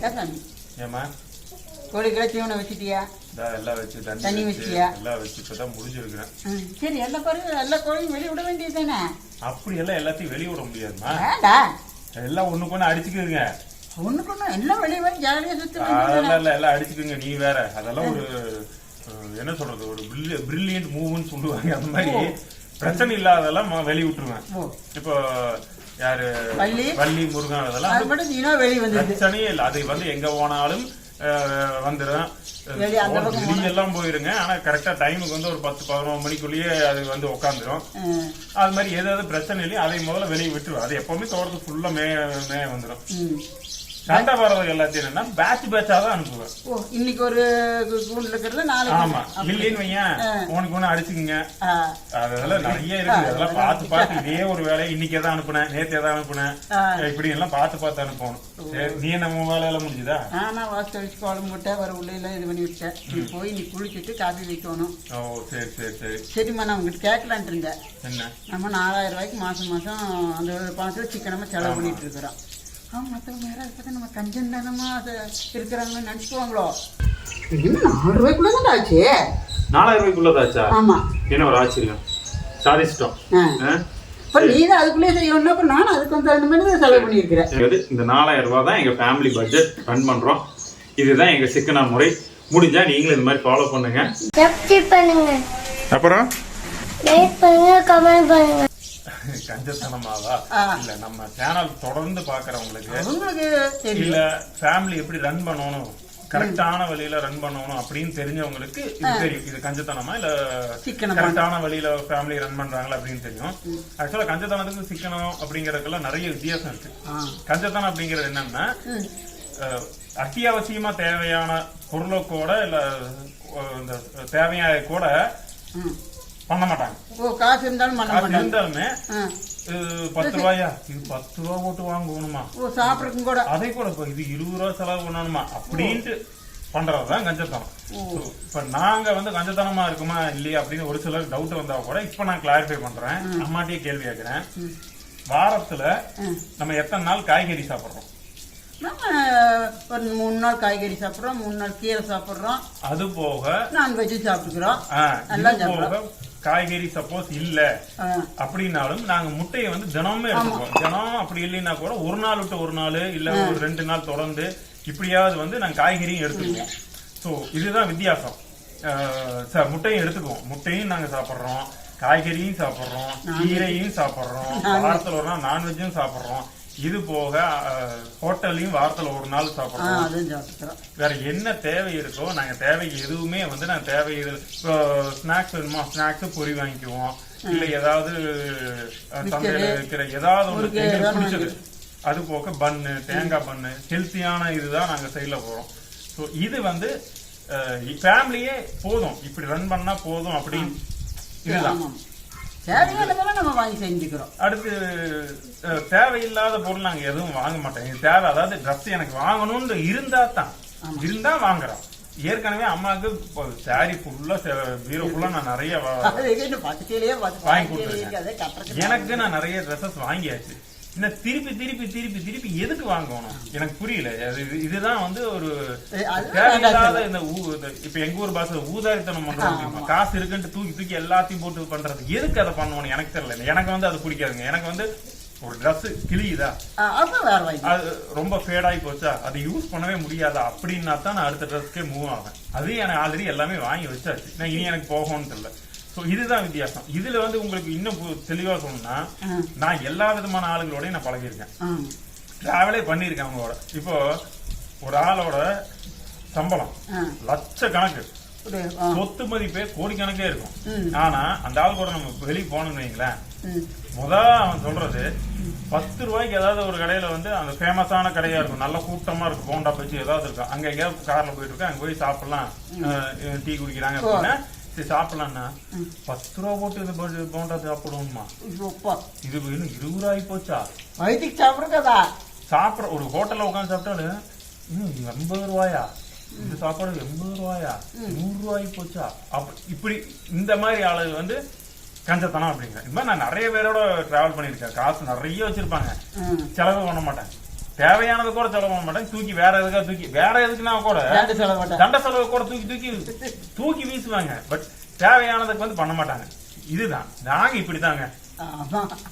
ஏசாமி ஏமா கோழிக்கெல்லாம் தீவனம் வச்சுட்டியா? எல்லாம் வச்சு தண்ணி தண்ணி வச்சு வச்சியா? எல்லாம் வச்சு இப்பதான் முடிஞ்சிருக்கிறேன் சரி எல்லா கோழியும் எல்லா கோழியும் வெளிய விட வேண்டியது தானே அப்படி எல்லாம் எல்லாத்தையும் வெளிய விட முடியாதுமா எல்லாம் ஒண்ணுக்கு ஒண்ணு அடிச்சுக்குங்க. ஒண்ணுக்கு ஒண்ணு எல்லாம் வெளியே வர ஜாலியாக சுற்றி அதெல்லாம் இல்ல எல்லாம் அடிச்சுக்குங்க நீ வேற. அதெல்லாம் ஒரு என்ன சொல்றது ஒரு பிரில்லியன்ட் மூவ்னு சொல்லுவாங்க அந்த மாதிரி. பிரச்சனை இல்லாததெல்லாம் ம- வெளிய விட்டுருவேன். இப்போ யாரு? வள்ளி? வள்ளி முருகன் அதெல்லாம் அது மட்டும் தீனா வெளியே வந்துடுது பிரச்சனையே இல்லை. அது வந்து எங்க போனாலும் வந்துடும் வெளிய அந்த பக்கம் வெளிய எல்லாம் போயிருங்க. ஆனா கரெக்டா டைமுக்கு வந்து ஒரு பத்து பதினொரு மணிக்குள்ளேயே அது வந்து உட்காந்துரும் அது மாதிரி ஏதாவது பிரச்சனை இல்லையோ அதை முதல்ல வெளியே விட்டுருவோம் அது எப்பவுமே தோட்டத்து ஃபுல்லா மே மே. வந்துடும். சண்டை வர்றது எல்லாத்தையும் என்னன்னா பேட்ச் பேட்சா தான் அனுப்புவேன். ஓ இன்னைக்கு ஒரு கூண்டுல இருக்கிறது நாளைக்கு ஆமா. இல்லைன்னு வையன். உனக்கு ஒண்ணு அடிச்சுக்குங்க. அதெல்லாம் நிறைய இருக்கு. அதெல்லாம் பார்த்து பார்த்து இதே ஒரு வேலையை இன்னைக்கு எதாவது அனுப்புனேன். நேத்து எதாவது அனுப்புனேன். இப்படி எல்லாம் பார்த்து பார்த்து அனுப்பணும். நீ நம்ம வேலையெல்லாம் முடிஞ்சுதா? நானா வாசல் வச்சு குழம்பு போட்டேன் வர உள்ள இது பண்ணி விட்டேன் நீ போய் நீ குளிச்சுட்டு காப்பி வைக்கணும். ஓ சரி சரி சரி. சரிம்மா நான் உங்ககிட்ட கேட்கலான்ட்டு இருந்தேன். என்ன? நம்ம நாலாயிரம் ரூபாய்க்கு மாசம் மாசம் அந்த பணத்தில் சிக்கனமா செலவு பண்ணிட்டு இருக்கிறோம். அவங்க மற்றவங்க யாராவது பார்த்தா நம்ம கஞ்சன் தானமா இருக்கிறாங்க நினச்சிக்குவாங்களோ? நாலு ரூபாய்க்குள்ள தான் ஆச்சு. நாலாயிரம் ரூபாய்க்குள்ளதாச்சா ஆமா. என்ன ஒரு ஆச்சரியம்? சாதிச்சிட்டோம். இப்போ நீ தான் அதுக்குள்ளேயே செய்யணும்னா அப்போ நானும் அதுக்கு வந்து அந்த மாதிரி தான் செலவு பண்ணியிருக்கிறேன். இது இந்த நாலாயிரம் ரூபாய் தான் எங்க ஃபேமிலி பட்ஜெட் ரன் பண்றோம். இதுதான் எங்க சிக்கனா முறை. முடிஞ்சா நீங்களும் இந்த மாதிரி ஃபாலோ பண்ணுங்க. சப்ஸ்கிரைப் பண்ணுங்க. அப்புறம்? லைக் பண்ணுங்க கமெண்ட் பண்ணுங்க. கஞ்சத்தனமாவா. இல்ல நம்ம சேனல் தொடர்ந்து பாக்குறவங்களுக்கு இல்ல ஃபேமிலி எப்படி ரன் பண்ணணும் கரெக்டான வழியில ரன் பண்ணணும் அப்படின்னு தெரிஞ்சவங்களுக்கு இது தெரியும். இது கஞ்சத்தனமா இல்ல. கரெக்டான வழியில ஃபேமிலி ரன் பண்றாங்களா அப்படின்னு தெரியும். ஆக்சுவலா கஞ்சத்தனத்துக்கு சிக்கனம் அப்படிங்கறதுக்கெல்லாம் நிறைய வித்தியாசம் இருக்கு. கஞ்சத்தனம் அப்படிங்கிறது என்னன்னா அத்தியாவசியமா தேவையான பொருளை கூட இல்ல இந்த தேவையான கூட பண்ண மாட்டாங்க. ஓ காசு இருந்தாலும் பண்ண மாட்டாங்க. இருந்தாலுமே பத்து ரூபாயா? இது பத்து ரூபா போட்டு வாங்கணுமா? ஓ சாப்பிட்றதுக்கும் கூட. அதே கூட இப்ப இது இருபது ரூபா செலவு பண்ணணுமா? அப்படின்ட்டு பண்றதுதான் கஞ்சத்தனம். So, இப்ப நாங்க வந்து கஞ்சத்தனமா இருக்குமா இல்லையா அப்படின்னு ஒரு சிலர் டவுட் வந்தா கூட இப்ப நான் கிளாரிஃபை பண்றேன். அம்மாட்டியே கேள்வி கேட்கிறேன். வாரத்துல. நம்ம எத்தனை நாள் காய்கறி சாப்பிடுறோம்? நம்ம ஒரு மூணு நாள் காய்கறி சாப்பிட்றோம் மூணு நாள் கீரை சாப்பிட்றோம். அது போக நான்வெஜ் சாப்பிட்டுக்கிறோம். இது போக காய்கறி சப்போஸ் இல்ல அப்படின்னாலும் நாங்க முட்டையை வந்து தினமுமே எடுத்துக்குவோம். தினம் அப்படி இல்லைன்னா கூட ஒரு நாள் விட்டு ஒரு நாள் இல்ல ஒரு ரெண்டு நாள் தொடர்ந்து இப்படியாவது வந்து நாங்க காய்கறியும் எடுத்துக்குவோம். சோ இதுதான் வித்தியாசம். முட்டையும் எடுத்துக்குவோம். முட்டையும் நாங்க சாப்பிடுறோம். காய்கறியும் சாப்பிடுறோம். கீரையும் சாப்பிடுறோம். வாரத்துல ஒரு நாள் நான்வெஜ்ஜும் சாப்பிடுறோம். இது போக ஹோட்டல்லையும் வாரத்துல ஒரு நாள் சாப்பிடுறோம். அதுவும் வேற என்ன தேவை இருக்கோ நாங்க தேவை எதுவுமே வந்து நாங்க தேவை இது இப்போ ஸ்நாக்ஸ் வேணுமா? ஸ்நாக்ஸ் பொரி வாங்கிக்குவோம். இல்ல ஏதாவது சந்தையில இருக்கிற ஏதாவது ஒன்று எங்களுக்கு பிடிச்சது. அது போக பன்னு தேங்காய் பன்னு ஹெல்த்தியான இதுதான் நாங்க சைட்ல போறோம். ஸோ இது வந்து ஃபேமிலியே போதும். இப்படி ரன் பண்ணா போதும் அப்படின்னு. இதுதான். தேவையானதெல்லாம் நம்ம வாங்கி செஞ்சுக்கிறோம். அடுத்து தேவையில்லாத பொருள் நாங்க எதுவும் வாங்க மாட்டோம். இது தேவை. அதாவது ட்ரெஸ் எனக்கு வாங்கணும்னு இருந்தா தான். இருந்தா வாங்குறோம். ஏற்கனவே அம்மாவுக்கு சாரி ஃபுல்லா பீரோ ஃபுல்லா நான் நிறைய வாங்கி கொடுத்துருக்கேன். எனக்கு நான் நிறைய ட்ரெஸ்ஸஸ் வாங்கியாச்சு. இன்னும் திருப்பி திருப்பி திருப்பி திருப்பி எதுக்கு வாங்கணும்? எனக்கு புரியல. இதுதான் வந்து ஒரு தேவையில்லாத இந்த இப்ப எங்க ஊர் பாச ஊதாரித்தனம் பண்றோம் தெரியுமா? காசு இருக்குன்ட்டு தூக்கி தூக்கி எல்லாத்தையும் போட்டு பண்றது. எதுக்கு அதை பண்ணணும் எனக்கு தெரியல. எனக்கு வந்து அது பிடிக்காதுங்க. எனக்கு வந்து ஒரு வேற வாங்கி அது ரொம்ப ஃபேடாகி போச்சா? அதை யூஸ் பண்ணவே முடியாதா? அப்படின்னா தான் நான் அடுத்த ட்ரெஸ்க்கே மூவ் ஆவேன். அது எனக்கு ஆல்ரெடி எல்லாமே வாங்கி வச்சாச்சு. நான் இனி எனக்கு போகணும்னு தெரியல. ஸோ இதுதான் வித்தியாசம். இதுல வந்து உங்களுக்கு இன்னும் தெளிவா சொல்லணும்னா. நான் எல்லா விதமான ஆளுங்களோடயும் நான் பழகியிருக்கேன். டிராவலே பண்ணியிருக்கேன் அவங்களோட. இப்போ ஒரு ஆளோட சம்பளம். லட்சக்கணக்கு. சொத்து மதிப்பே கோடிக்கணக்கே. இருக்கும். ஆனா அந்த ஆள் கூட நம்ம வெளியே போனோம்னு வைங்களேன். முத அவன் சொல்றது பத்து ரூபாய்க்கு ஏதாவது ஒரு கடையில வந்து அந்த ஃபேமஸான கடையா இருக்கும். நல்ல கூட்டமா இருக்கும். போண்டா பச்சு ஏதாவது இருக்கும். அங்க எங்கேயாவது கார்ல போயிட்டு இருக்கேன். அங்க போய் சாப்பிடலாம். டீ குடிக்கிறாங்க அப்படின்னா சரி பத்து ரூபா போட்டு இந்த போண்டா சாப்பிடுவோம்மா. இது இன்னும் இருபது ரூபாய் போச்சா வயிற்றுக்கு சாப்பிட்றதா ஒரு ஹோட்டல்ல உட்காந்து சாப்பிட்டாலும் இன்னும் எண்பது ரூபாயா? இந்த சாப்பாடு எண்பது ரூபாயா? நூறு ரூபாய்க்கு போச்சா? அப்ப இப்படி இந்த மாதிரி ஆளு வந்து கஞ்சத்தனம் அப்படிங்கிற. மாதிரி நான் நிறைய பேரோட டிராவல் பண்ணியிருக்கேன். காசு நிறைய வச்சிருப்பாங்க. செலவு பண்ண மாட்டேன். தேவையானது கூட செலவு பண்ண மாட்டேன். தூக்கி வேற எதுக்கா தூக்கி வேற எதுக்குன்னா கூட தண்ட செலவு கூட தூக்கி தூக்கி தூக்கி வீசுவாங்க. பட் தேவையானதுக்கு வந்து பண்ண மாட்டாங்க. இதுதான். நாங்க இப்படிதாங்க.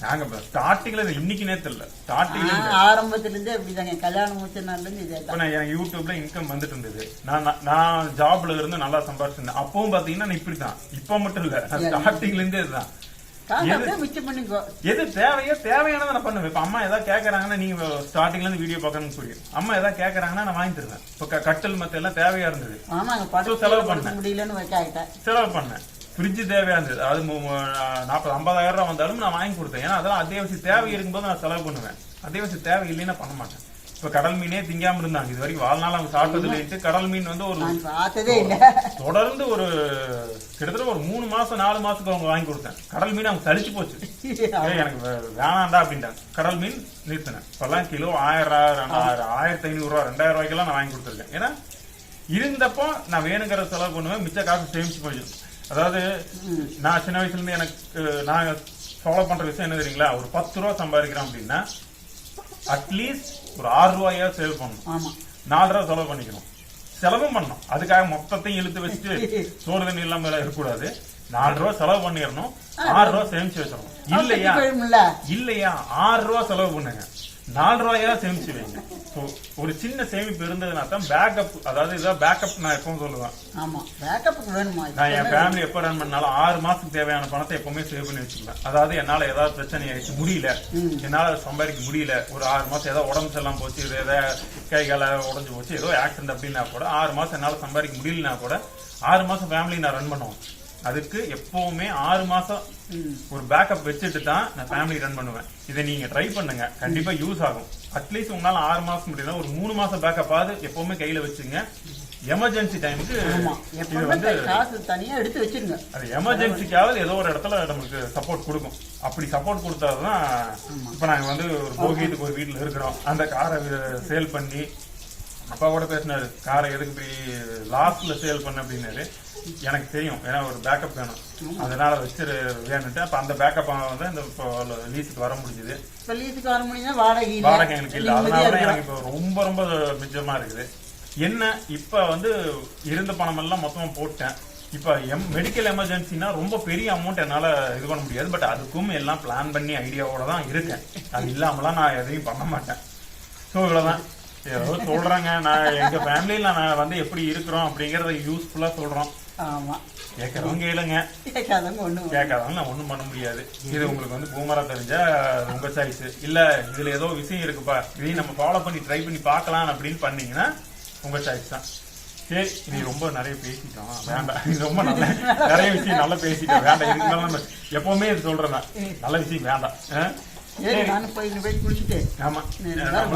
நாங்க ஸ்டார்டிங்ல இன்னைக்கு நேத்து இல்ல. ஸ்டார்டிங்ல ஆரம்பத்துல இருந்தே அப்படிதாங்க கல்யாணம் முடிச்ச நாள்ல இருந்து இதே இப்ப நான் எனக்கு யூடியூப்ல இன்கம் வந்துட்டு இருந்தது. நான் நான்- ஜாப்ல இருந்து நல்லா சம்பாதிச்சிருந்தேன் அப்பவும் பாத்தீங்கன்னா நான் இப்படிதான் இப்ப மட்டும் இல்ல. ஸ்டார்டிங்ல இருந்தே இதுதான். எது- தேவையோ தேவையானதை நான் பண்ணுவேன். இப்ப அம்மா ஏதாவது கேக்குறாங்கன்னா நீங்க ஸ்டார்டிங்ல இருந்து வீடியோ பார்க்கணும்னு புரியும் அம்மா ஏதாவது கேக்குறாங்கன்னா நான் வாங்கி தருவேன். இப்ப க- கட்டில் மத்த எல்லாம் தேவையா இருந்தது. செலவு. முடியலன்னு வைக்காயிட்டேன் செலவு பண்ணேன். ஃப்ரிட்ஜ் தேவையா இருந்தது. அது நாற்பது ஐம்பதாயிரம் ரூபாய் வந்தாலும் நான் வாங்கி கொடுத்தேன். ஏன்னா அதெல்லாம் அத்தியாவசிய தேவை இருக்கும்போது நான் செலவு பண்ணுவேன். அத்தியாவசிய தேவை இல்லைன்னா பண்ண மாட்டேன். இப்ப கடல் மீனே திங்காம இருந்தாங்க. இது வரைக்கும் வாழ்நாள் அவங்க சாப்பிட்டது இல்லைன்ட்டு கடல் மீன் வந்து ஒரு நான் பார்த்ததே இல்ல. தொடர்ந்து ஒரு கிட்டத்தட்ட ஒரு மூணு மாசம் நாலு மாசத்துக்கு அவங்க வாங்கி கொடுத்தேன். கடல் மீன் அவங்க சலிச்சு போச்சு. எனக்கு வே- வேணாம்டா அப்படின்ட்டாங்க. கடல் மீன் நிறுத்தினேன். இப்பெல்லாம் கிலோ ஆயிரம் ரெண்டாயிரம் ஆயிரத்தி ஐநூறு ரூபா ரெண்டாயிரம் ரூபாய்க்கெல்லாம் நான் வாங்கி கொடுத்துருக்கேன். ஏன்னா இருந்தப்போ நான் வேணுங்கிற செலவு பண்ணுவேன். மிச்ச காசு சேமிச்சு போயிடும். அதாவது நான் சின்ன வயசுல இருந்து எனக்கு நான் ஃபாலோ பண்ற விஷயம் என்ன தெரியுங்களா? ஒரு பத்து ரூபா சம்பாதிக்கிறேன் அப்படின்னா அட்லீஸ்ட் ஒரு ஆறு ரூபாயா சேவ் பண்ணணும். ஆமா. நாலு ரூபா செலவு பண்ணிக்கணும். செலவும் பண்ணணும். அதுக்காக மொத்தத்தையும் இழுத்து வச்சுட்டு சோறு தண்ணி இல்லாம இருக்கக்கூடாது. நாலு ரூபா செலவு பண்ணிடணும். ஆறு ரூபா சேமிச்சு வச்சிடணும். இல்லையா? இல்லையா? ஆறு ரூபா செலவு பண்ணுங்க. நாலு ரூபாயா சேமிச்சு வைங்க ஒரு சின்ன சேமிப்பு இருந்ததுன்னா தான் பேக்கப் அதாவது இதான் பேக்கப் நான் எப்பவும் சொல்லுவேன். ஆமா பேக்கப்புக்கு வேணுமா? நான் என் ஃபேமிலி எப்ப ரன் பண்ணாலும் ஆறு மாசத்துக்கு தேவையான பணத்தை எப்பவுமே சேவ் பண்ணி வச்சுக்குவேன். அதாவது என்னால ஏதாவது பிரச்சனை ஆயிடுச்சு முடியல. என்னால சம்பாதிக்க முடியல. ஒரு ஆறு மாசம் ஏதாவது உடம்பு சரியில்லாம போச்சு இது ஏதாவது கை கால உடஞ்சு போச்சு ஏதோ ஆக்சிடென்ட் அப்படின்னா கூட ஆறு மாசம் என்னால சம்பாதிக்க முடியலனா கூட ஆறு மாசம் ஃபேமிலி நான் ரன் பண்ணுவேன் அதுக்கு எப்பவுமே ஆறு மாசம் ஒரு பேக்கப் வச்சுட்டு தான் நான் ஃபேமிலி ரன் பண்ணுவேன். இதை நீங்க ட்ரை பண்ணுங்க. கண்டிப்பா யூஸ் ஆகும். அட்லீஸ்ட் உங்களால ஆறு மாசம் முடியல ஒரு மூணு மாசம் பேக்கப் ஆகுது எப்பவுமே கையில வச்சுங்க. எமர்ஜென்சி டைமுக்கு இது வந்து காசு தனியா எடுத்து வச்சிருங்க. அது எமர்ஜென்சிக்காவது ஏதோ ஒரு இடத்துல நமக்கு சப்போர்ட் கொடுக்கும். அப்படி சப்போர்ட் கொடுத்தாதான் இப்ப நாங்க வந்து ஒரு போகியத்துக்கு ஒரு வீட்டுல இருக்கிறோம். அந்த காரை சேல் பண்ணி அப்பா கூட பேசினாரு காரை எதுக்கு போய் லாஸ்ட்ல சேல் பண்ண அப்படின்னாரு. எனக்கு தெரியும் ஏன்னா ஒரு பேக்கப் வேணும். அதனால வச்சு வேணுட்டு அப்ப அந்த பேக்கப் வந்து இந்த லீஸுக்கு வர முடிஞ்சது. இப்ப லீஸுக்கு வர முடியும்னா வாடகை. வாடகை எனக்கு இல்ல. அதனால. எனக்கு இப்ப ரொம்ப ரொம்ப மிச்சமா இருக்குது. என்ன இப்ப வந்து இருந்த பணம் எல்லாம் மொத்தமா போட்டேன். இப்ப எம் மெடிக்கல் எமர்ஜென்சினா ரொம்ப பெரிய அமௌண்ட் என்னால இது பண்ண முடியாது. பட் அதுக்கும் எல்லாம் பிளான் பண்ணி ஐடியாவோட தான் இருக்கேன். அது இல்லாமலாம் நான் எதையும் பண்ண மாட்டேன். ஸோ இவ்வளவுதான். ஏதோ சொல்றாங்க. நான் எங்க ஃபேமிலியில நான் வந்து எப்படி இருக்கிறோம் அப்படிங்கறத யூஸ்ஃபுல்லா சொல்றோம். ஆமா. கேட்கறவங்க கேளுங்க. கேட்காதவங்க ஒண்ணும் கேட்காதவங்க நான் ஒண்ணும் பண்ண முடியாது. இது உங்களுக்கு வந்து பூமரா தெரிஞ்சா உங்க சாய்ஸ் இல்ல இதுல ஏதோ விஷயம் இருக்குப்பா. இதையும் நம்ம ஃபாலோ பண்ணி ட்ரை பண்ணி பார்க்கலாம் அப்படின்னு பண்ணீங்கன்னா உங்க சாய்ஸ் தான். சரி நீ ரொம்ப நிறைய பேசிட்டோம். வேண்டாம். இது ரொம்ப நல்ல நிறைய விஷயம் நல்லா பேசிட்டோம். வேண்டாம். இதுக்கு மேல நம்ம எப்பவுமே இது சொல்றேன். நல்ல விஷயம் வேண்டாம். ஆ? சரி நானும் போய் போய் குளிச்சுட்டு ஆமா.